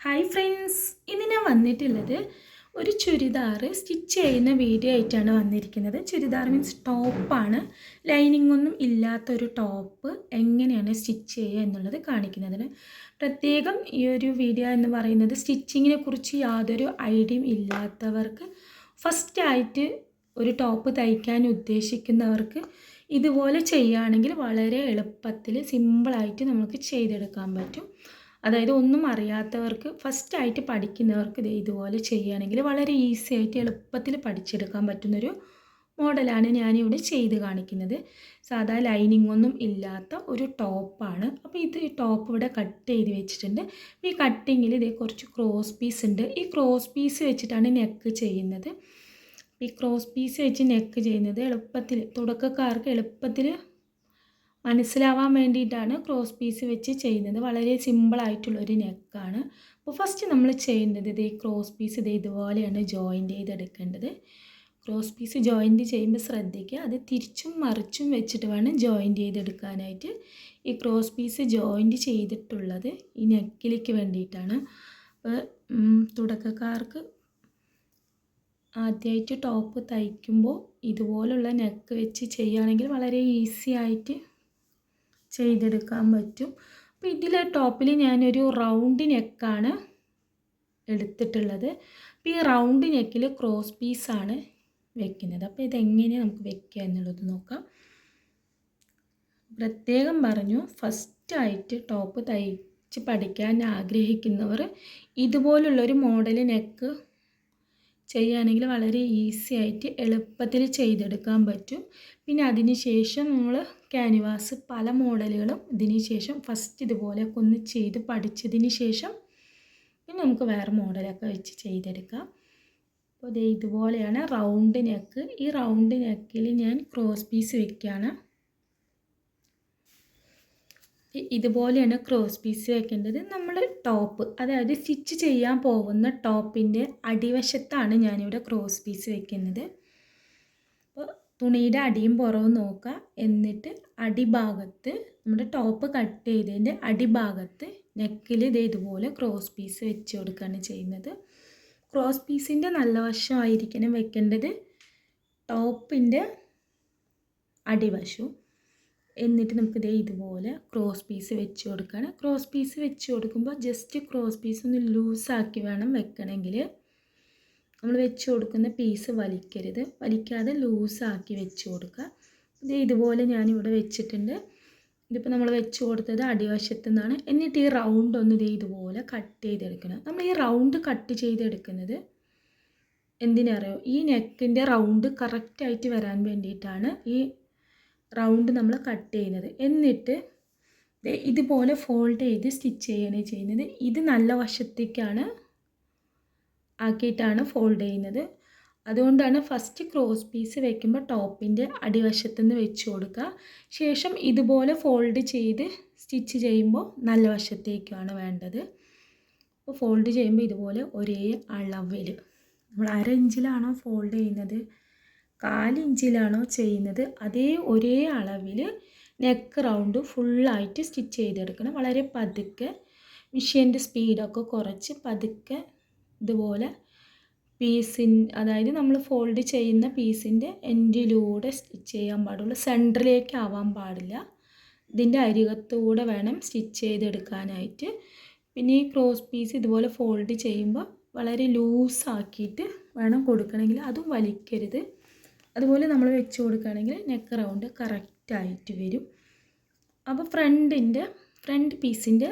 Hi friends ഇന്ന് ഞാൻ വന്നിട്ടുള്ളത് ഒരു ചുരിദാർ സ്റ്റിച്ച് ചെയ്യുന്ന വീഡിയോ ആയിട്ടാണ് വന്നിരിക്കുന്നത്. ചുരിദാർ മീൻസ് ടോപ്പാണ് ലൈനിങ് ഒന്നും ഇല്ലാത്തൊരു ടോപ്പ് എങ്ങനെയാണ് സ്റ്റിച്ച് ചെയ്യുക എന്നുള്ളത് കാണിക്കുന്നതിന്. പ്രത്യേകം ഈ ഒരു വീഡിയോ എന്ന് പറയുന്നത് സ്റ്റിച്ചിങ്ങിനെ കുറിച്ച് യാതൊരു ഐഡിയയും ഇല്ലാത്തവർക്ക് ഫസ്റ്റായിട്ട് ഒരു ടോപ്പ് തയ്ക്കാൻ ഉദ്ദേശിക്കുന്നവർക്ക് ഇതുപോലെ ചെയ്യുകയാണെങ്കിൽ വളരെ എളുപ്പത്തിൽ സിമ്പിളായിട്ട് നമുക്ക് ചെയ്തെടുക്കാൻ പറ്റും. അതായത് ഒന്നും അറിയാത്തവർക്ക് ഫസ്റ്റായിട്ട് പഠിക്കുന്നവർക്ക് ഇത് ഇതുപോലെ ചെയ്യുകയാണെങ്കിൽ വളരെ ഈസി ആയിട്ട് എളുപ്പത്തിൽ പഠിച്ചെടുക്കാൻ പറ്റുന്നൊരു മോഡലാണ് ഞാനിവിടെ ചെയ്ത് കാണിക്കുന്നത്. സാധാ ലൈനിങ് ഒന്നും ഇല്ലാത്ത ഒരു ടോപ്പാണ് അപ്പോൾ ഇത് ടോപ്പ് ഇവിടെ കട്ട് ചെയ്ത് വെച്ചിട്ടുണ്ട്. ഈ കട്ടിങ്ങിൽ ഇതേ കുറച്ച് ക്രോസ് പീസ് ഉണ്ട്. ഈ ക്രോസ് പീസ് വെച്ചിട്ടാണ് നെക്ക് ചെയ്യുന്നത്. ഈ ക്രോസ് പീസ് വെച്ച് നെക്ക് ചെയ്യുന്നത് എളുപ്പത്തിൽ തുടക്കക്കാർക്ക് എളുപ്പത്തിൽ മനസ്സിലാവാൻ വേണ്ടിയിട്ടാണ് ക്രോസ് പീസ് വെച്ച് ചെയ്യുന്നത്. വളരെ സിമ്പിളായിട്ടുള്ളൊരു നെക്കാണ് അപ്പോൾ ഫസ്റ്റ് നമ്മൾ ചെയ്യേണ്ടത് ഇത് ഈ ക്രോസ് പീസ് ഇത് ഇതുപോലെയാണ് ജോയിന്റ് ചെയ്തെടുക്കേണ്ടത്. ക്രോസ് പീസ് ജോയിന്റ് ചെയ്യുമ്പോൾ ശ്രദ്ധിക്കുക. അത് തിരിച്ചും മറിച്ചും വെച്ചിട്ട് വേണം ജോയിന്റ് ചെയ്തെടുക്കാനായിട്ട്. ഈ ക്രോസ് പീസ് ജോയിന്റ് ചെയ്തിട്ടുള്ളത് ഈ നെക്കിലേക്ക് വേണ്ടിയിട്ടാണ്. അപ്പോൾ തുടക്കക്കാർക്ക് ആദ്യമായിട്ട് ടോപ്പ് തയ്ക്കുമ്പോൾ ഇതുപോലുള്ള നെക്ക് വെച്ച് ചെയ്യുകയാണെങ്കിൽ വളരെ ഈസി ആയിട്ട് ചെയ്തെടുക്കാൻ പറ്റും. അപ്പോൾ ഇതിലെ ടോപ്പിൽ ഞാനൊരു റൗണ്ട് നെക്കാണ് എടുത്തിട്ടുള്ളത്. അപ്പോൾ ഈ റൗണ്ട് നെക്കിൽ ക്രോസ് പീസാണ് വെക്കുന്നത്. അപ്പോൾ ഇതെങ്ങനെ നമുക്ക് വെക്കുക എന്നുള്ളത് നോക്കാം. പ്രത്യേകം പറഞ്ഞു ഫസ്റ്റായിട്ട് ടോപ്പ് തയ്ച്ച് പഠിക്കാൻ ആഗ്രഹിക്കുന്നവർ ഇതുപോലുള്ളൊരു മോഡൽ നെക്ക് ചെയ്യുകയാണെങ്കിൽ വളരെ ഈസി ആയിട്ട് എളുപ്പത്തിൽ ചെയ്തെടുക്കാൻ പറ്റും. പിന്നെ അതിന് ശേഷം നമ്മൾ ക്യാൻവാസ് പല മോഡലുകളും ഇതിന് ശേഷം ഫസ്റ്റ് ഇതുപോലെയൊക്കെ ഒന്ന് ചെയ്ത് പഠിച്ചതിന് ശേഷം പിന്നെ നമുക്ക് വേറെ മോഡലൊക്കെ വെച്ച് ചെയ്തെടുക്കാം. അപ്പോൾ ഇതേ ഇതുപോലെയാണ് റൗണ്ട് നെക്ക് ഈ റൗണ്ട് നെക്കിൽ ഞാൻ ക്രോസ് പീസ് വെക്കുകയാണ്. ഇതുപോലെയാണ് ക്രോസ് പീസ് വെക്കേണ്ടത്. നമ്മൾ ടോപ്പ് അതായത് സ്റ്റിച്ച് ചെയ്യാൻ പോകുന്ന ടോപ്പിന്റെ അടിവശത്താണ് ഞാനിവിടെ ക്രോസ് പീസ് വെക്കുന്നത്. അപ്പോൾ തുണിയുടെ അടിയും പുറവും നോക്കുക. എന്നിട്ട് അടിഭാഗത്ത് നമ്മുടെ ടോപ്പ് കട്ട് ചെയ്തതിന്റെ അടിഭാഗത്ത് നെക്കിൽ ഇത് ഇതുപോലെ ക്രോസ് പീസ് വെച്ച് കൊടുക്കുകയാണ് ചെയ്യുന്നത്. ക്രോസ് പീസിന്റെ നല്ല വശമായിരിക്കണം വെക്കേണ്ടത്. ടോപ്പിന്റെ അടിവശവും. എന്നിട്ട് നമുക്ക് ഇതേ ഇതുപോലെ ക്രോസ് പീസ് വെച്ച് കൊടുക്കണം. ക്രോസ് പീസ് വെച്ച് കൊടുക്കുമ്പോൾ ജസ്റ്റ് ക്രോസ് പീസ് ഒന്ന് ലൂസാക്കി വേണം വെക്കണമെങ്കിൽ. നമ്മൾ വെച്ച് കൊടുക്കുന്ന പീസ് വലിക്കരുത്. വലിക്കാതെ ലൂസാക്കി വെച്ച് കൊടുക്കുക. ഇത് ഇതുപോലെ ഞാനിവിടെ വെച്ചിട്ടുണ്ട്. ഇതിപ്പോൾ നമ്മൾ വെച്ച് കൊടുത്തത് അടിവശത്തു നിന്നാണ്. എന്നിട്ട് ഈ റൗണ്ട് ഒന്ന് ഇതേ ഇതുപോലെ കട്ട് ചെയ്തെടുക്കണം. നമ്മൾ ഈ റൗണ്ട് കട്ട് ചെയ്തെടുക്കുന്നത് എന്തിനറിയോ? ഈ നെക്കിന്റെ റൗണ്ട് കറക്റ്റായിട്ട് വരാൻ വേണ്ടിയിട്ടാണ് ഈ റൗണ്ട് നമ്മൾ കട്ട് ചെയ്യുന്നത്. എന്നിട്ട് ഇതുപോലെ ഫോൾഡ് ചെയ്ത് സ്റ്റിച്ച് ചെയ്യാണ് ചെയ്യുന്നത്. ഇത് നല്ല വശത്തേക്കാണ് ആക്കിയിട്ടാണ് ഫോൾഡ് ചെയ്യുന്നത്. അതുകൊണ്ടാണ് ഫസ്റ്റ് ക്രോസ് പീസ് വയ്ക്കുമ്പോൾ ടോപ്പിന്റെ അടിവശത്തു നിന്ന് വെച്ച് കൊടുക്കുക. ശേഷം ഇതുപോലെ ഫോൾഡ് ചെയ്ത് സ്റ്റിച്ച് ചെയ്യുമ്പോൾ നല്ല വശത്തേക്കാണ് വേണ്ടത്. അപ്പോൾ ഫോൾഡ് ചെയ്യുമ്പോൾ ഇതുപോലെ ഒരേ അളവിൽ നമ്മൾ അര ഇഞ്ചിലാണോ ഫോൾഡ് ചെയ്യുന്നത്? കാലിഞ്ചിലാണോ ചെയ്യുന്നത്. അതേ ഒരേ അളവിൽ നെക്ക് റൗണ്ട് ഫുള്ളായിട്ട് സ്റ്റിച്ച് ചെയ്തെടുക്കണം. വളരെ പതുക്കെ മിഷീന്റെ സ്പീഡൊക്കെ കുറച്ച് പതുക്കെ ഇതുപോലെ പീസിൻ അതായത് നമ്മൾ ഫോൾഡ് ചെയ്യുന്ന പീസിന്റെ എൻഡിലൂടെ സ്റ്റിച്ച് ചെയ്യാൻ പാടുള്ളൂ. സെന്ററിലേക്ക് ആവാൻ പാടില്ല. ഇതിന്റെ അരികത്തൂടെ വേണം സ്റ്റിച്ച് ചെയ്തെടുക്കാനായിട്ട്. പിന്നെ ഈ ക്രോസ് പീസ് ഇതുപോലെ ഫോൾഡ് ചെയ്യുമ്പോൾ വളരെ ലൂസാക്കിയിട്ട് വേണം കൊടുക്കണമെങ്കിൽ അതും വലിക്കരുത്. അതുപോലെ നമ്മൾ വെച്ച് കൊടുക്കുകയാണെങ്കിൽ നെക്ക് റൗണ്ട് കറക്റ്റായിട്ട് വരും. അപ്പോൾ ഫ്രണ്ടിന്റെ ഫ്രണ്ട് പീസിന്റെ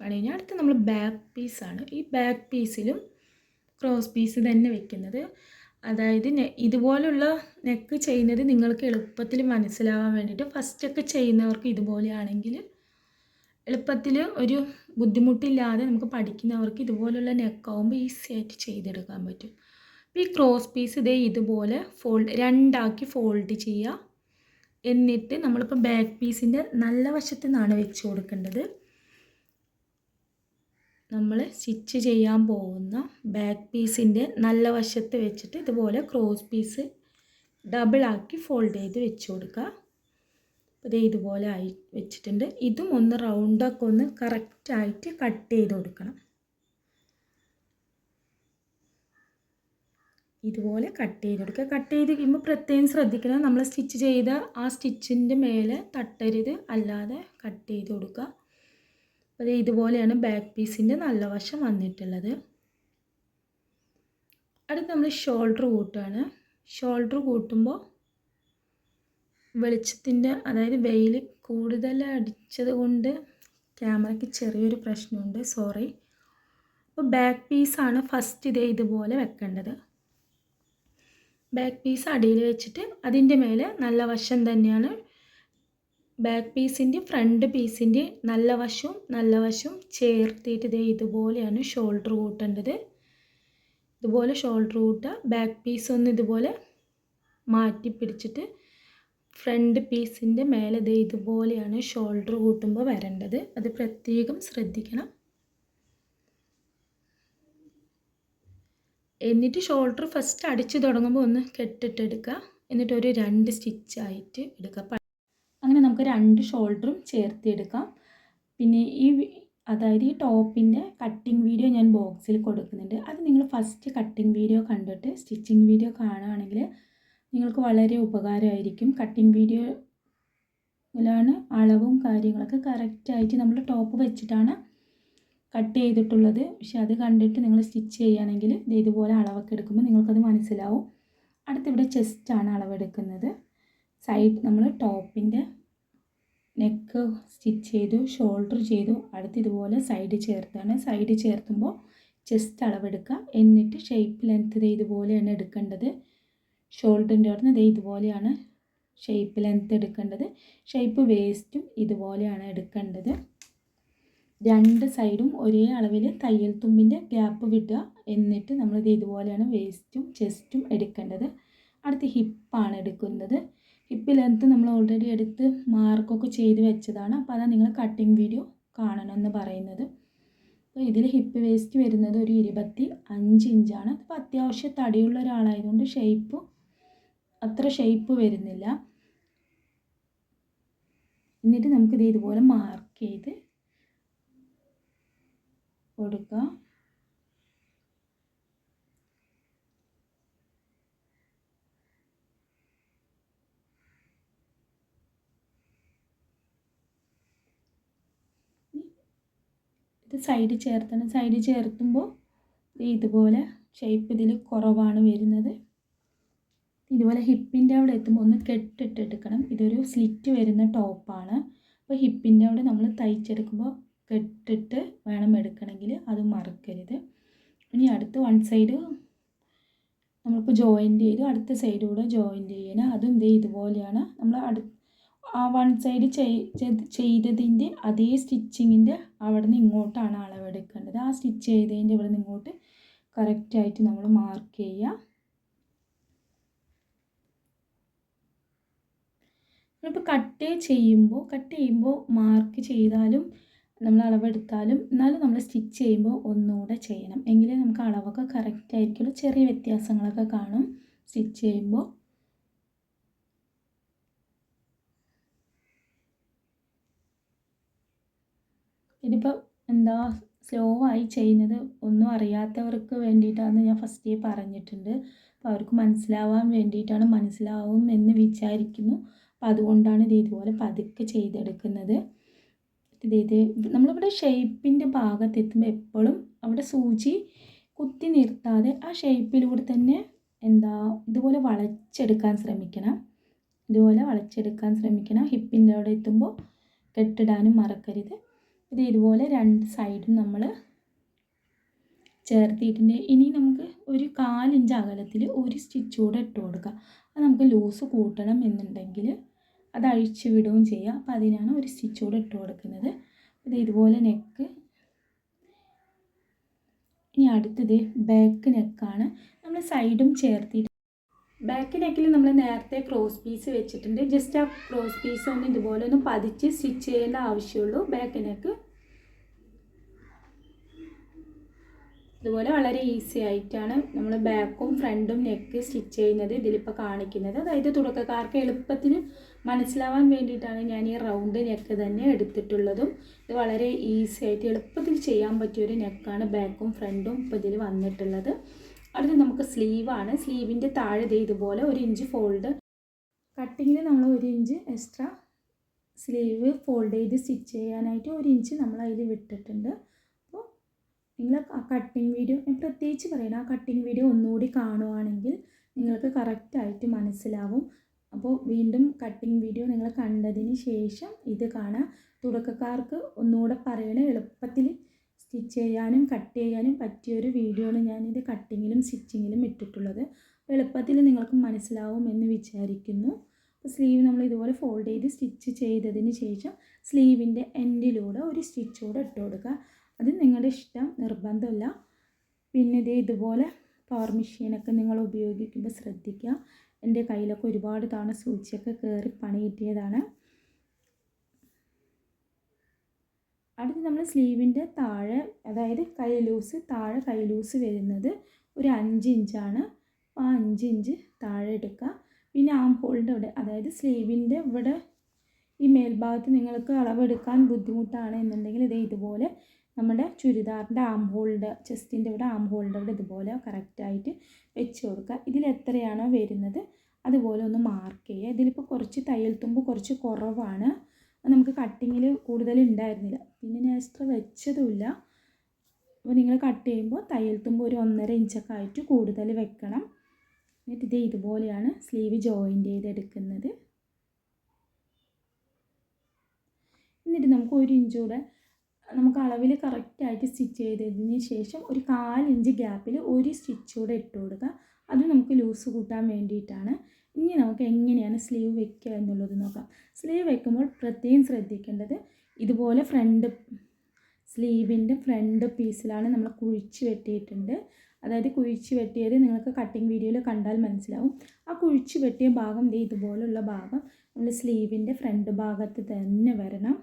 പണി അടുത്ത് നമ്മൾ ബാക്ക് പീസാണ് ഈ ബാക്ക് പീസിലും ക്രോസ് പീസ് തന്നെ വെക്കുന്നത്. അതായത് ഇതുപോലുള്ള നെക്ക് ചെയ്യുന്നത് നിങ്ങൾക്ക് എളുപ്പത്തിൽ മനസ്സിലാവാൻ വേണ്ടിയിട്ട് ഫസ്റ്റൊക്കെ ചെയ്യുന്നവർക്ക് ഇതുപോലെയാണെങ്കിൽ എളുപ്പത്തിൽ ഒരു ബുദ്ധിമുട്ടില്ലാതെ നമുക്ക് പഠിക്കുന്നവർക്ക് ഇതുപോലുള്ള നെക്കാവുമ്പോൾ ഈസി ആയിട്ട് ചെയ്തെടുക്കാൻ പറ്റും. ഈ ക്രോസ് പീസ് ഇതേ ഇതുപോലെ ഫോൾഡ് രണ്ടാക്കി ഫോൾഡ് ചെയ്യുക എന്നിട്ട് നമ്മളിപ്പോൾ ബാക്ക് പീസിന്റെ നല്ല വശത്ത് നിന്നാണ് വെച്ച് കൊടുക്കേണ്ടത്. നമ്മൾ സ്റ്റിച്ച് ചെയ്യാൻ പോകുന്ന ബാക്ക് പീസിന്റെ നല്ല വശത്ത് വെച്ചിട്ട് ഇതുപോലെ ക്രോസ് പീസ് ഡബിളാക്കി ഫോൾഡ് ചെയ്ത് വെച്ച് കൊടുക്കുക ഇത് ഇതുപോലെ ആയി വെച്ചിട്ടുണ്ട്. ഇതും ഒന്ന് റൗണ്ടൊക്കെ ഒന്ന് കറക്റ്റായിട്ട് കട്ട് ചെയ്ത് കൊടുക്കണം. ഇതുപോലെ കട്ട് ചെയ്ത് കൊടുക്കുക. കട്ട് ചെയ്ത് കഴിയുമ്പോൾ പ്രത്യേകം ശ്രദ്ധിക്കണം. നമ്മൾ സ്റ്റിച്ച് ചെയ്ത ആ സ്റ്റിച്ചിന്റെ മേലെ തട്ടരുത്. അല്ലാതെ കട്ട് ചെയ്ത് കൊടുക്കുക. അപ്പോൾ ഇതുപോലെയാണ് ബാക്ക് പീസിന്റെ നല്ല വശം വന്നിട്ടുള്ളത്. അടുത്ത് നമ്മൾ ഷോൾഡർ കൂട്ടുകയാണ്. ഷോൾഡർ കൂട്ടുമ്പോൾ വെളിച്ചത്തിന്റെ അതായത് വെയിൽ കൂടുതൽ അടിച്ചത് കൊണ്ട് ക്യാമറയ്ക്ക് ചെറിയൊരു പ്രശ്നമുണ്ട്. സോറി. അപ്പോൾ ബാക്ക് പീസാണ് ഫസ്റ്റ് ഇതേ ഇതുപോലെ വെക്കേണ്ടത്. ബാക്ക് പീസ് അടിയിൽ വെച്ചിട്ട് അതിന്റെ മേലെ നല്ല വശം തന്നെയാണ്. ബാക്ക് പീസിന്റെ ഫ്രണ്ട് പീസിന്റെ നല്ല വശവും നല്ല വശവും ചേർത്തിട്ട് ഇതേ ഇതുപോലെയാണ് ഷോൾഡർ കൂട്ടേണ്ടത്. ഇതുപോലെ ഷോൾഡർ കൂട്ടുക ബാക്ക് പീസ് ഒന്ന് ഇതുപോലെ മാറ്റി പിടിച്ചിട്ട് ഫ്രണ്ട് പീസിന്റെ മേലെ ഇതേ ഇതുപോലെയാണ് ഷോൾഡർ കൂട്ടുമ്പോൾ വരേണ്ടത്. അത് പ്രത്യേകം ശ്രദ്ധിക്കണം. എന്നിട്ട് ഷോൾഡർ ഫസ്റ്റ് അടിച്ച് തുടങ്ങുമ്പോൾ ഒന്ന് കെട്ടിട്ടെടുക്കുക എന്നിട്ട് ഒരു രണ്ട് സ്റ്റിച്ചായിട്ട് എടുക്കുക അങ്ങനെ നമുക്ക് രണ്ട് ഷോൾഡറും ചേർത്തിയെടുക്കാം. പിന്നെ ഈ അതായത് ഈ ടോപ്പിന്റെ കട്ടിങ് വീഡിയോ ഞാൻ ബോക്സിൽ കൊടുക്കുന്നുണ്ട്. അത് നിങ്ങൾ ഫസ്റ്റ് കട്ടിങ് വീഡിയോ കണ്ടിട്ട് സ്റ്റിച്ചിങ് വീഡിയോ കാണുകയാണെങ്കിൽ നിങ്ങൾക്ക് വളരെ ഉപകാരമായിരിക്കും. കട്ടിങ് വീഡിയോയിലാണ് അളവും കാര്യങ്ങളൊക്കെ കറക്റ്റായിട്ട് നമ്മൾ ടോപ്പ് വെച്ചിട്ടാണ് കട്ട് ചെയ്തിട്ടുള്ളത്. പക്ഷെ അത് കണ്ടിട്ട് നിങ്ങൾ സ്റ്റിച്ച് ചെയ്യുകയാണെങ്കിൽ ഇത് ഇതുപോലെ അളവൊക്കെ എടുക്കുമ്പോൾ നിങ്ങൾക്കത് മനസ്സിലാവും. അടുത്തിവിടെ ചെസ്റ്റാണ് അളവെടുക്കുന്നത്. സൈഡ് നമ്മൾ ടോപ്പിന്റെ നെക്ക് സ്റ്റിച്ച് ചെയ്തു ഷോൾഡർ ചെയ്തു. അടുത്ത് ഇതുപോലെ സൈഡ് ചേർത്താണ്. സൈഡ് ചേർത്തുമ്പോൾ ചെസ്റ്റ് അളവെടുക്കുക. എന്നിട്ട് ഷേപ്പ് ലെങ്ത് ഇതുപോലെയാണ് എടുക്കേണ്ടത്. ഷോൾഡറിന്റെ അവിടെ നിന്ന് ഇതുപോലെയാണ് ഷേപ്പ് ലെങ്ത് എടുക്കേണ്ടത്. ഷേപ്പ് വേസ്റ്റും ഇതുപോലെയാണ് എടുക്കേണ്ടത്. രണ്ട് സൈഡും ഒരേ അളവിൽ തയ്യൽ തുമ്പിന്റെ ഗ്യാപ്പ് വിടുക. എന്നിട്ട് നമ്മൾ നമ്മളിത് ഇതുപോലെയാണ് വേസ്റ്റും ചെസ്റ്റും എടുക്കേണ്ടത്. അടുത്ത് ഹിപ്പാണ് എടുക്കുന്നത്. ഹിപ്പ് ലെങ്ത്ത് നമ്മൾ ഓൾറെഡി എടുത്ത് മാർക്കൊക്കെ ചെയ്ത് വെച്ചതാണ്. അപ്പോൾ അതാണ് നിങ്ങൾ കട്ടിങ് വീഡിയോ കാണണമെന്ന് പറയുന്നത്. അപ്പോൾ ഇതിൽ ഹിപ്പ് വേസ്റ്റ് വരുന്നത് ഒരു ഇരുപത്തി അഞ്ച് ഇഞ്ചാണ് അപ്പോൾ അത്യാവശ്യം തടിയുള്ള ഒരാളായതുകൊണ്ട് ഷേപ്പ് അത്ര ഷേപ്പ് വരുന്നില്ല. എന്നിട്ട് നമുക്കിത് ഇതുപോലെ മാർക്ക് ചെയ്ത് കൊടുക്കുക ഇത് സൈഡ് ചേർത്തണം. സൈഡ് ചേർത്തുമ്പോൾ ഇതുപോലെ ഷേപ്പ് ഇതിൽ കുറവാണ് വരുന്നത്. ഇതുപോലെ ഹിപ്പിന്റെ അവിടെ എത്തുമ്പോൾ ഒന്ന് കെട്ടിട്ടെടുക്കണം ഇതൊരു സ്ലിറ്റ് വരുന്ന ടോപ്പാണ് അപ്പോൾ ഹിപ്പിന്റെ അവിടെ നമ്മൾ തയ്ച്ചെടുക്കുമ്പോൾ കെട്ടിട്ട് വേണം എടുക്കണമെങ്കിൽ അത് മറക്കരുത്. ഇനി അടുത്ത് വൺ സൈഡ് നമ്മളിപ്പോൾ ജോയിന്റ് ചെയ്തു. അടുത്ത സൈഡ് കൂടെ ജോയിന്റ് ചെയ്യണം. അതും ഇതേ ഇതുപോലെയാണ്. നമ്മൾ അടു ആ വൺ സൈഡ് ചെയ്തതിന്റെ അതേ സ്റ്റിച്ചിങ്ങിന്റെ അവിടെ നിന്ന് ഇങ്ങോട്ടാണ് അളവെടുക്കേണ്ടത്. ആ സ്റ്റിച്ച് ചെയ്തതിന്റെ ഇവിടെ നിന്ന് ഇങ്ങോട്ട് കറക്റ്റായിട്ട് നമ്മൾ മാർക്ക് ചെയ്യുക. ഇപ്പോൾ കട്ട് ചെയ്യുമ്പോൾ കട്ട് ചെയ്യുമ്പോൾ മാർക്ക് ചെയ്താലും നമ്മൾ അളവെടുത്താലും എന്നാലും നമ്മൾ സ്റ്റിച്ച് ചെയ്യുമ്പോൾ ഒന്നുകൂടെ ചെയ്യണം. എങ്കിലേ നമുക്ക് അളവൊക്കെ കറക്റ്റ് ആയിരിക്കുള്ളൂ. ചെറിയ വ്യത്യാസങ്ങളൊക്കെ കാണും. സ്റ്റിച്ച് ചെയ്യുമ്പോൾ. ഇതിപ്പോൾ എന്താ സ്ലോ ആയി ചെയ്യുന്നത് ഒന്നും അറിയാത്തവർക്ക് വേണ്ടിയിട്ടാണ് ഞാൻ ഫസ്റ്റേ പറഞ്ഞിട്ടുണ്ട്. അപ്പോൾ അവർക്ക് മനസ്സിലാവാൻ വേണ്ടിയിട്ടാണ് മനസ്സിലാവും എന്ന് വിചാരിക്കുന്നു. അപ്പോൾ അതുകൊണ്ടാണ് ഇത് ഇതുപോലെ പതുക്കെ ചെയ്തെടുക്കുന്നത്. ഇത് ഇത് നമ്മളിവിടെ ഷേപ്പിന്റെ ഭാഗത്തെത്തുമ്പോൾ എപ്പോഴും അവിടെ സൂചി കുത്തി നിർത്താതെ ആ ഷേപ്പിലൂടെ തന്നെ എന്താ ഇതുപോലെ വളച്ചെടുക്കാൻ ശ്രമിക്കണം. ഇതുപോലെ വളച്ചെടുക്കാൻ ശ്രമിക്കണം. ഹിപ്പിന്റെ അവിടെ എത്തുമ്പോൾ കെട്ടിടാനും മറക്കരുത്. ഇത് ഇതുപോലെ രണ്ട് സൈഡും നമ്മൾ ചേർത്തിയിട്ടുണ്ട്. ഇനി നമുക്ക് ഒരു കാലിഞ്ച് അകലത്തിൽ ഒരു സ്റ്റിച്ച് കൂടെ ഇട്ട് കൊടുക്കുക അത് നമുക്ക് ലൂസ് കൂട്ടണം എന്നുണ്ടെങ്കിൽ അത് അഴിച്ചു വിടുകയും ചെയ്യുക. അപ്പോൾ അതിനാണ് ഒരു സ്റ്റിച്ച് കൂടെ ഇട്ട് കൊടുക്കുന്നത്. ഇത് ഇതുപോലെ നെക്ക്. ഇനി അടുത്തത് ബാക്ക് നെക്കാണ് നമ്മൾ സൈഡും ചേർത്തിട്ട് ബാക്ക് നെക്കിൽ നമ്മൾ നേരത്തെ ക്രോസ് പീസ് വെച്ചിട്ടുണ്ട്. ജസ്റ്റ് ആ ക്രോസ് പീസ് ഒന്ന് ഇതുപോലെ ഒന്ന് പതിച്ച് സ്റ്റിച്ച് ചെയ്യേണ്ട ആവശ്യമുള്ളൂ. ബാക്ക് നെക്ക് ഇതുപോലെ വളരെ ഈസി ആയിട്ടാണ് നമ്മൾ ബാക്കും ഫ്രണ്ടും നെക്ക് സ്റ്റിച്ച് ചെയ്യുന്നത് ഇതിലിപ്പോൾ കാണിക്കുന്നത്. അതായത് തുടക്കക്കാർക്ക് എളുപ്പത്തിൽ മനസ്സിലാവാൻ വേണ്ടിയിട്ടാണ് ഞാൻ ഈ റൗണ്ട് നെക്ക് തന്നെ എടുത്തിട്ടുള്ളതും. ഇത് വളരെ ഈസി ആയിട്ട് എളുപ്പത്തിൽ ചെയ്യാൻ പറ്റിയ ഒരു നെക്കാണ് ബാക്കും ഫ്രണ്ടും ഇപ്പോൾ ഇതിൽ വന്നിട്ടുള്ളത്. അടുത്ത് നമുക്ക് സ്ലീവാണ് സ്ലീവിന്റെ താഴെ ഇതുപോലെ ഒരു ഇഞ്ച് ഫോൾഡ്. കട്ടിങ്ങിൽ നമ്മൾ ഒരു ഇഞ്ച് എക്സ്ട്രാ സ്ലീവ് ഫോൾഡ് ചെയ്ത് സ്റ്റിച്ച് ചെയ്യാനായിട്ട് ഒരു ഇഞ്ച് നമ്മൾ അതിൽ വിട്ടിട്ടുണ്ട്. അപ്പോൾ നിങ്ങൾ ആ കട്ടിങ് വീഡിയോ ഞാൻ പ്രത്യേകിച്ച് പറയണം ആ കട്ടിങ് വീഡിയോ ഒന്നുകൂടി കാണുവാണെങ്കിൽ നിങ്ങൾക്ക് കറക്റ്റായിട്ട് മനസ്സിലാവും. അപ്പോൾ വീണ്ടും കട്ടിംഗ് വീഡിയോ നിങ്ങൾ കണ്ടതിന് ശേഷം ഇത് കാണാം. തുടക്കക്കാർക്ക് ഒന്നുകൂടെ പറയണ എളുപ്പത്തിൽ സ്റ്റിച്ച് ചെയ്യാനും കട്ട് ചെയ്യാനും പറ്റിയൊരു വീഡിയോ ആണ് ഞാനിത് കട്ടിങ്ങിലും സ്റ്റിച്ചിങ്ങിലും ഇട്ടിട്ടുള്ളത്. എളുപ്പത്തിൽ നിങ്ങൾക്ക് മനസ്സിലാവും എന്ന് വിചാരിക്കുന്നു. അപ്പോൾ സ്ലീവ് നമ്മൾ ഇതുപോലെ ഫോൾഡ് ചെയ്ത് സ്റ്റിച്ച് ചെയ്തതിന് ശേഷം സ്ലീവിന്റെ എൻഡിലൂടെ ഒരു സ്റ്റിച്ചൂടെ ഇട്ട് കൊടുക്കുക. അത് നിങ്ങളുടെ ഇഷ്ടം നിർബന്ധമല്ല. പിന്നെ ഇതേ ഇതുപോലെ പവർ മെഷീനൊക്കെ നിങ്ങൾ ഉപയോഗിക്കുമ്പോൾ ശ്രദ്ധിക്കുക. എന്റെ കയ്യിലൊക്കെ ഒരുപാട് തവണ സൂചിയൊക്കെ കയറി പണി കിട്ടിയതാണ്. അടുത്ത് നമ്മൾ സ്ലീവിന്റെ താഴെ അതായത് കൈ ലൂസ് താഴെ കൈ ലൂസ് വരുന്നത് ഒരു അഞ്ച് ഇഞ്ചാണ്. ആ അഞ്ച് ഇഞ്ച് താഴെ എടുക്കുക. പിന്നെ ആം ഹോളിന്റെ അവിടെ അതായത് സ്ലീവിന്റെ ഇവിടെ ഈ മേൽഭാഗത്ത് നിങ്ങൾക്ക് അളവെടുക്കാൻ ബുദ്ധിമുട്ടാണ് എന്നുണ്ടെങ്കിൽ ഇതേ ഇതുപോലെ നമ്മുടെ ചുരിദാറിന്റെ ആം ഹോൾഡർ ചെസ്റ്റിന്റെ ഇവിടെ ആം അവിടെ ഇതുപോലെ കറക്റ്റായിട്ട് വെച്ച് കൊടുക്കുക. ഇതിൽ എത്രയാണോ വരുന്നത് അതുപോലെ ഒന്ന് മാർക്ക് ചെയ്യുക. ഇതിലിപ്പോൾ കുറച്ച് തയ്യൽ തുമ്പ് കുറച്ച് കുറവാണ്. നമുക്ക് കട്ടിങ്ങിൽ കൂടുതൽ ഉണ്ടായിരുന്നില്ല. പിന്നെ ഞാൻ എക്സ്ട്രാ വെച്ചതുമില്ല. അപ്പോൾ നിങ്ങൾ കട്ട് ചെയ്യുമ്പോൾ തയ്യൽ തുമ്പ് ഒരു ഒന്നര ഇഞ്ചൊക്കെ ആയിട്ട് കൂടുതൽ വെക്കണം. എന്നിട്ട് ഇത് ഇതുപോലെയാണ് സ്ലീവ് ജോയിന്റ് ചെയ്തെടുക്കുന്നത്. എന്നിട്ട് നമുക്ക് ഒരു ഇഞ്ച് കൂടെ നമുക്ക് അളവിൽ കറക്റ്റായിട്ട് സ്റ്റിച്ച് ചെയ്തതിന് ശേഷം ഒരു കാലിഞ്ച് ഗ്യാപ്പിൽ ഒരു സ്റ്റിച്ചൂടെ ഇട്ട് കൊടുക്കുക. അത് നമുക്ക് ലൂസ് കൂട്ടാൻ വേണ്ടിയിട്ടാണ്. ഇനി നമുക്ക് എങ്ങനെയാണ് സ്ലീവ് വെക്കുക എന്നുള്ളത് നോക്കാം. സ്ലീവ് വെക്കുമ്പോൾ പ്രത്യേകം ശ്രദ്ധിക്കേണ്ടത് ഇതുപോലെ ഫ്രണ്ട് സ്ലീവിന്റെ ഫ്രണ്ട് പീസിലാണ് നമ്മൾ കുഴിച്ച് വെട്ടിയിട്ടുണ്ട്. അതായത് കുഴിച്ച് വെട്ടിയത് നിങ്ങൾക്ക് കട്ടിങ് വീഡിയോയിൽ കണ്ടാൽ മനസ്സിലാവും. ആ കുഴിച്ച് വെട്ടിയ ഭാഗം ഇതുപോലുള്ള ഭാഗം. നമ്മൾ സ്ലീവിന്റെ ഫ്രണ്ട് ഭാഗത്ത് തന്നെ വരണം.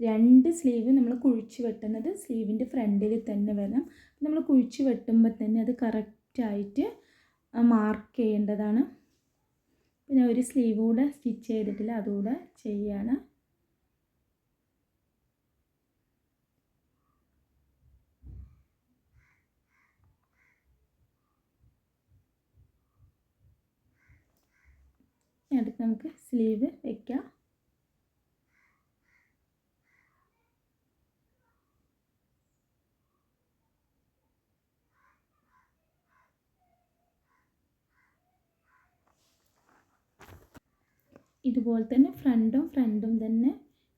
രണ്ട് സ്ലീവ് നമ്മൾ കുഴിച്ച് വെട്ടുന്നത് സ്ലീവിന്റെ ഫ്രണ്ടിൽ തന്നെ വരണം. നമ്മൾ കുഴിച്ച് വെട്ടുമ്പോൾ തന്നെ അത് കറക്റ്റായിട്ട് മാർക്ക് ചെയ്യേണ്ടതാണ്. പിന്നെ ഒരു സ്ലീവ് കൂടെ സ്റ്റിച്ച് ചെയ്തിട്ടില്ല അതുകൂടെ ചെയ്യാണ്. അടുത്ത് നമുക്ക് സ്ലീവ് വയ്ക്കാം ഇതുപോലെ തന്നെ ഫ്രണ്ടും ഫ്രണ്ടും തന്നെ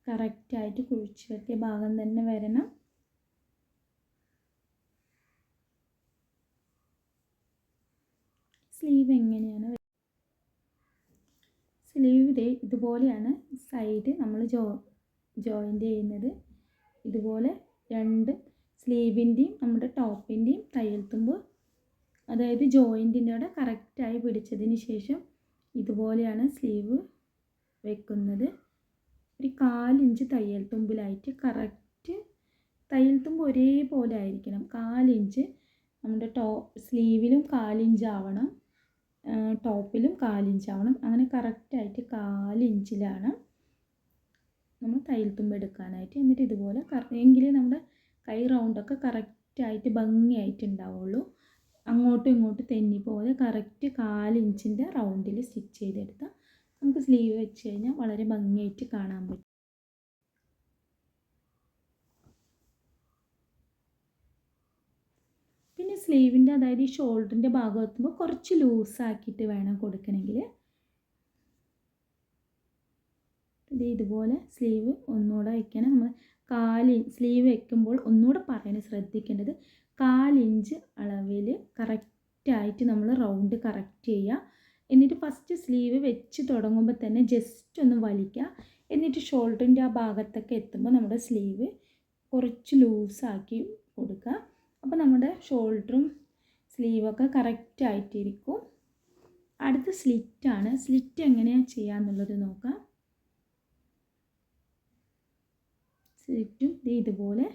കറക്റ്റായിട്ട് കുഴിച്ച് വെട്ടിയ ഭാഗം തന്നെ വരണം. സ്ലീവ് എങ്ങനെയാണ് സ്ലീവ് ഇതേ ഇതുപോലെയാണ് സൈഡ് നമ്മൾ ജോ ജോയിന്റ് ചെയ്യുന്നത്. ഇതുപോലെ രണ്ട് സ്ലീവിന്റെയും നമ്മുടെ ടോപ്പിന്റെയും തയ്യൽത്തുമ്പോൾ തുമ്പ് അതായത് ജോയിന്റിന്റെ അവിടെ കറക്റ്റായി പിടിച്ചതിന് ശേഷം ഇതുപോലെയാണ് സ്ലീവ് വെക്കുന്നത് ഒരു കാലിഞ്ച് തയ്യൽ തുമ്പിലായിട്ട് കറക്റ്റ് തയ്യൽ തുമ്പ് ഒരേപോലെ ആയിരിക്കണം. കാലിഞ്ച് നമ്മുടെ ടോ സ്ലീവിലും കാലിഞ്ച് ആവണം ടോപ്പിലും കാലിഞ്ച് ആവണം അങ്ങനെ കറക്റ്റായിട്ട് കാലിഞ്ചിലാണ് നമ്മൾ തയ്യൽ തുമ്പ് എടുക്കാനായിട്ട്. എന്നിട്ട് ഇതുപോലെ എങ്കിലേ നമ്മുടെ കൈ റൗണ്ടൊക്കെ കറക്റ്റായിട്ട് ഭംഗിയായിട്ട് ഉണ്ടാവുള്ളൂ അങ്ങോട്ടും ഇങ്ങോട്ടും തെന്നി പോലെ കറക്റ്റ് കാലിഞ്ചിന്റെ റൗണ്ടിൽ സ്റ്റിച്ച് ചെയ്തെടുത്താൽ നമുക്ക് സ്ലീവ് വെച്ച് കഴിഞ്ഞാൽ വളരെ ഭംഗിയായിട്ട് കാണാൻ പറ്റും. പിന്നെ സ്ലീവിന്റെ അതായത് ഈ ഷോൾഡറിന്റെ ഭാഗം എത്തുമ്പോൾ കുറച്ച് ലൂസാക്കിയിട്ട് വേണം കൊടുക്കണമെങ്കിൽ ഇത് ഇതുപോലെ സ്ലീവ് ഒന്നുകൂടെ വയ്ക്കണം നമ്മൾ കാലി സ്ലീവ് വയ്ക്കുമ്പോൾ ഒന്നുകൂടെ പറയാൻ ശ്രദ്ധിക്കേണ്ടത്. കാലിഞ്ച് അളവിൽ കറക്റ്റായിട്ട് നമ്മൾ റൗണ്ട് കറക്റ്റ് ചെയ്യുക എന്നിട്ട് ഫസ്റ്റ് സ്ലീവ് വെച്ച് തുടങ്ങുമ്പോൾ തന്നെ ജസ്റ്റ് ഒന്ന് വലിക്കുക എന്നിട്ട് ഷോൾഡറിന്റെ ആ ഭാഗത്തൊക്കെ എത്തുമ്പോൾ നമ്മുടെ സ്ലീവ് കുറച്ച് ലൂസാക്കി കൊടുക്കുക അപ്പോൾ നമ്മുടെ ഷോൾഡറും സ്ലീവൊക്കെ കറക്റ്റായിട്ടിരിക്കും അടുത്ത സ്ലിറ്റാണ് സ്ലിറ്റ് എങ്ങനെയാണ് ചെയ്യാന്നുള്ളത് നോക്കാം. സ്ലിറ്റും ഇതുപോലെ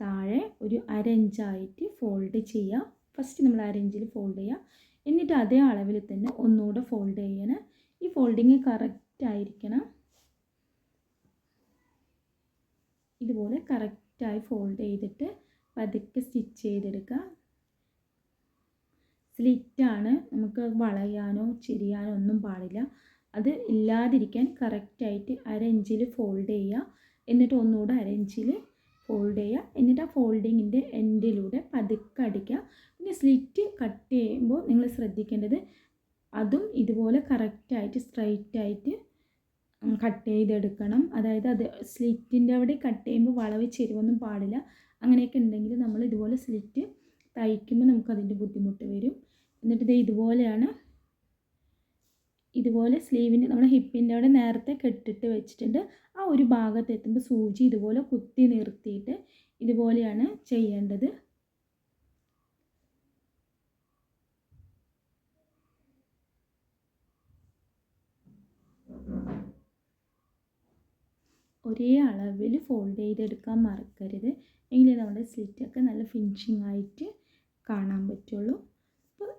താഴെ ഒരു അരഞ്ചായിട്ട് ഫോൾഡ് ചെയ്യാം. ഫസ്റ്റ് നമ്മൾ അരഞ്ചിൽ ഫോൾഡ് ചെയ്യുക എന്നിട്ട് അതേ അളവിൽ തന്നെ ഒന്നുകൂടെ ഫോൾഡ് ചെയ്യണം. ഈ ഫോൾഡിങ് കറക്റ്റ് ആയിരിക്കണം. ഇതുപോലെ കറക്റ്റായി ഫോൾഡ് ചെയ്തിട്ട് പതുക്കെ സ്റ്റിച്ച് ചെയ്തെടുക്കുക. സ്ലിറ്റാണ് നമുക്ക് വളയാനോ ചെരിയാനോ ഒന്നും പാടില്ല. അത് ഇല്ലാതിരിക്കാൻ കറക്റ്റായിട്ട് അര ഇഞ്ചിൽ ഫോൾഡ് ചെയ്യുക. എന്നിട്ട് ഒന്നുകൂടെ അര ഇഞ്ചിൽ ഫോൾഡ് ചെയ്യുക. എന്നിട്ട് ആ ഫോൾഡിങ്ങിന്റെ എൻഡിലൂടെ പതുക്കെ അടിക്കുക. പിന്നെ സ്ലിറ്റ് കട്ട് ചെയ്യുമ്പോൾ നിങ്ങൾ ശ്രദ്ധിക്കേണ്ടത് അതും ഇതുപോലെ കറക്റ്റായിട്ട് സ്ട്രൈറ്റ് ആയിട്ട് കട്ട് ചെയ്തെടുക്കണം. അതായത് അത് സ്ലിറ്റിന്റെ അവിടെ കട്ട് ചെയ്യുമ്പോൾ വളവ് ചെരുവൊന്നും പാടില്ല. അങ്ങനെയൊക്കെ ഉണ്ടെങ്കിൽ നമ്മൾ ഇതുപോലെ സ്ലിറ്റ് തയ്ക്കുമ്പോൾ നമുക്കതിന്റെ ബുദ്ധിമുട്ട് വരും. എന്നിട്ട് ഇത് ഇതുപോലെയാണ് ഇതുപോലെ സ്ലീവിന്റെ നമ്മുടെ ഹിപ്പിന്റെ അവിടെ നേരത്തെ കെട്ടിട്ട് വെച്ചിട്ടുണ്ട്. ആ ഒരു ഭാഗത്ത് എത്തുമ്പോൾ സൂചി ഇതുപോലെ കുത്തി നിർത്തിയിട്ട് ഇതുപോലെയാണ് ചെയ്യേണ്ടത്. ഒരേ അളവിൽ ഫോൾഡ് ചെയ്തെടുക്കാൻ മറക്കരുത്. എങ്കിലേ നമ്മുടെ സ്ലിറ്റൊക്കെ നല്ല ഫിനിഷിംഗ് ആയിട്ട് കാണാൻ പറ്റുള്ളൂ. അപ്പോൾ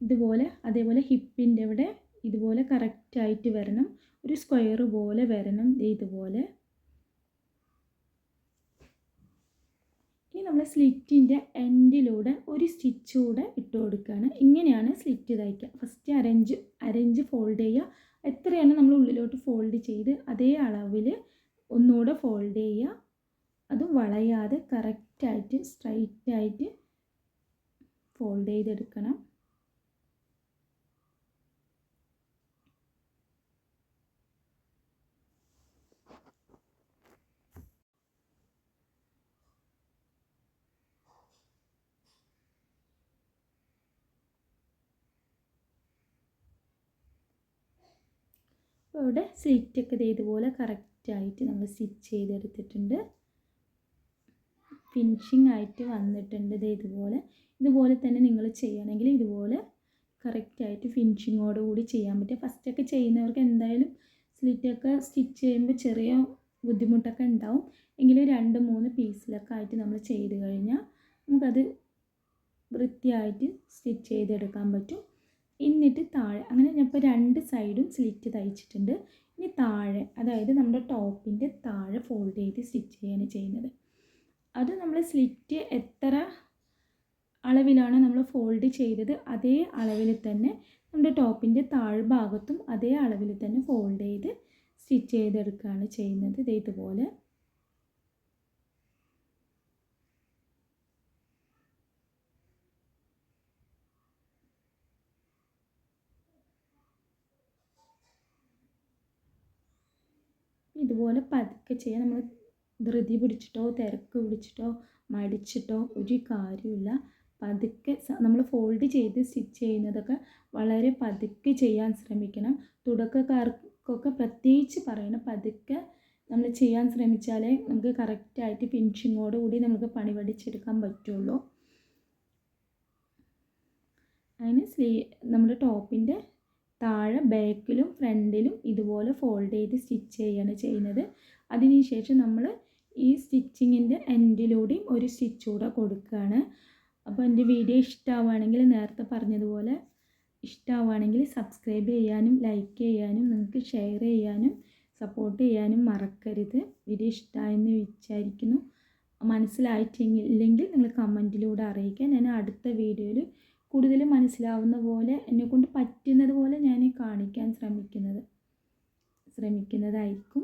ഇതുപോലെ അതേപോലെ ഹിപ്പിന്റെ അവിടെ ഇതുപോലെ കറക്റ്റായിട്ട് വരണം. ഒരു സ്ക്വയർ പോലെ വരണം. ഇതുപോലെ. ഇനി നമ്മൾ സ്ലിറ്റിന്റെ എൻഡിലൂടെ ഒരു സ്റ്റിച്ച് കൂടെ ഇട്ട് കൊടുക്കുകയാണ്. ഇങ്ങനെയാണ് സ്ലിറ്റ് തയ്ക്കുക. ഫസ്റ്റ് അരഞ്ച് അരഞ്ച് ഫോൾഡ് ചെയ്യുക. എത്രയാണ് നമ്മൾ ഉള്ളിലോട്ട് ഫോൾഡ് ചെയ്ത് അതേ അളവിൽ ഒന്നുകൂടെ ഫോൾഡ് ചെയ്യുക. അത് വളയാതെ കറക്റ്റായിട്ട് സ്ട്രൈറ്റായിട്ട് ഫോൾഡ് ചെയ്തെടുക്കണം. അപ്പോൾ ഇവിടെ സ്ലിറ്റൊക്കെ ഇത് ഇതുപോലെ കറക്റ്റായിട്ട് നമ്മൾ സ്റ്റിച്ച് ചെയ്തെടുത്തിട്ടുണ്ട്. ഫിനിഷിംഗ് ആയിട്ട് വന്നിട്ടുണ്ട് ഇത് ഇതുപോലെ. ഇതുപോലെ തന്നെ നിങ്ങൾ ചെയ്യണമെങ്കിൽ ഇതുപോലെ കറക്റ്റായിട്ട് ഫിനിഷിങ്ങോട് കൂടി ചെയ്യാൻ പറ്റും. ഫസ്റ്റൊക്കെ ചെയ്യുന്നവർക്ക് എന്തായാലും സ്ലിറ്റൊക്കെ സ്റ്റിച്ച് ചെയ്യുമ്പോൾ ചെറിയ ബുദ്ധിമുട്ടൊക്കെ ഉണ്ടാവും. എങ്കിലും രണ്ട് മൂന്ന് പീസിലൊക്കെ ആയിട്ട് നമ്മൾ ചെയ്ത് കഴിഞ്ഞാൽ നമുക്കത് വൃത്തിയായിട്ട് സ്റ്റിച്ച് ചെയ്തെടുക്കാൻ പറ്റും. എന്നിട്ട് താഴെ അങ്ങനെ ഞാൻ ഇപ്പോൾ രണ്ട് സൈഡും സ്ലിറ്റ് തയ്ച്ചിട്ടുണ്ട് ഇനി താഴെ അതായത് നമ്മുടെ ടോപ്പിന്റെ താഴെ ഫോൾഡ് ചെയ്ത് സ്റ്റിച്ച് ചെയ്യാണ് ചെയ്യുന്നത്. അത് നമ്മൾ സ്ലിറ്റ് എത്ര അളവിലാണ് നമ്മൾ ഫോൾഡ് ചെയ്തത് അതേ അളവിൽ തന്നെ നമ്മുടെ ടോപ്പിന്റെ താഴ്ഭാഗത്തും അതേ അളവിൽ തന്നെ ഫോൾഡ് ചെയ്ത് സ്റ്റിച്ച് ചെയ്തെടുക്കുകയാണ് ചെയ്യുന്നത്. ഇത് ഇതുപോലെ പതുക്കെ ചെയ്യാൻ നമ്മൾ ധൃതി പിടിച്ചിട്ടോ തിരക്ക് പിടിച്ചിട്ടോ മടിച്ചിട്ടോ ഒരു കാര്യമില്ല പതുക്കെ നമ്മൾ ഫോൾഡ് ചെയ്ത് സ്റ്റിച്ച് ചെയ്യുന്നതൊക്കെ വളരെ പതുക്കെ ചെയ്യാൻ ശ്രമിക്കണം. തുടക്കക്കാർക്കൊക്കെ പ്രത്യേകിച്ച് പറയണം പതുക്കെ നമ്മൾ ചെയ്യാൻ ശ്രമിച്ചാലേ നമുക്ക് കറക്റ്റായിട്ട് ഫിനിഷിങ്ങോട് കൂടി നമുക്ക് പണി പഠിച്ചെടുക്കാൻ പറ്റുള്ളൂ. അതിന് സ്ലീ നമ്മുടെ ടോപ്പിന്റെ താഴെ ബാക്കിലും ഫ്രണ്ടിലും ഇതുപോലെ ഫോൾഡ് ചെയ്ത് സ്റ്റിച്ച് ചെയ്യാണ് ചെയ്യുന്നത്. അതിനുശേഷം നമ്മൾ ഈ സ്റ്റിച്ചിങ്ങിന്റെ എൻഡിലൂടെയും ഒരു സ്റ്റിച്ച് കൂടെ കൊടുക്കുകയാണ്. അപ്പോൾ എന്റെ വീഡിയോ ഇഷ്ടമാവുകയാണെങ്കിൽ നേരത്തെ പറഞ്ഞതുപോലെ ഇഷ്ടമാവുകയാണെങ്കിൽ സബ്സ്ക്രൈബ് ചെയ്യാനും ലൈക്ക് ചെയ്യാനും നിങ്ങൾക്ക് ഷെയർ ചെയ്യാനും സപ്പോർട്ട് ചെയ്യാനും മറക്കരുത്. വീഡിയോ ഇഷ്ടമായെന്ന് വിചാരിക്കുന്നു. മനസ്സിലായിട്ടെങ്കിൽ ഇല്ലെങ്കിൽ നിങ്ങൾ കമന്റിലൂടെ അറിയിക്കുക. ഞാൻ അടുത്ത വീഡിയോയിൽ കൂടുതൽ മനസ്സിലാവുന്ന പോലെ എന്നെക്കൊണ്ട് പറ്റുന്നത് പോലെ ഞാൻ കാണിക്കാൻ ശ്രമിക്കുന്നത് ശ്രമിക്കുന്നതായിരിക്കും.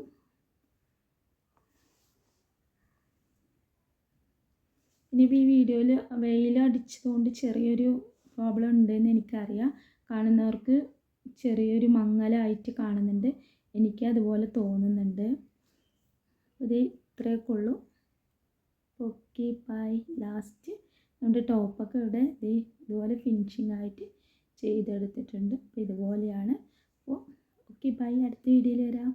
ഇനിയിപ്പോൾ ഈ വീഡിയോയിൽ വെയിലടിച്ചതുകൊണ്ട് ചെറിയൊരു പ്രോബ്ലം ഉണ്ടെന്ന് എനിക്കറിയാം. കാണുന്നവർക്ക് ചെറിയൊരു മങ്ങലായിട്ട് കാണുന്നുണ്ട്. എനിക്ക് അതുപോലെ തോന്നുന്നുണ്ട്. ഇത് ഇത്രയൊക്കെ ഉള്ളൂ. ഓക്കെ ബൈ ലാസ്റ്റ് നമ്മുടെ ടോപ്പൊക്കെ ഇവിടെ ഇതേ ഇതുപോലെ ഫിനിഷിംഗ് ആയിട്ട് ചെയ്തെടുത്തിട്ടുണ്ട്. അപ്പോൾ ഇതുപോലെയാണ്. അപ്പോൾ ഓക്കെ ബൈ അടുത്ത വീഡിയോയിൽ വരാം.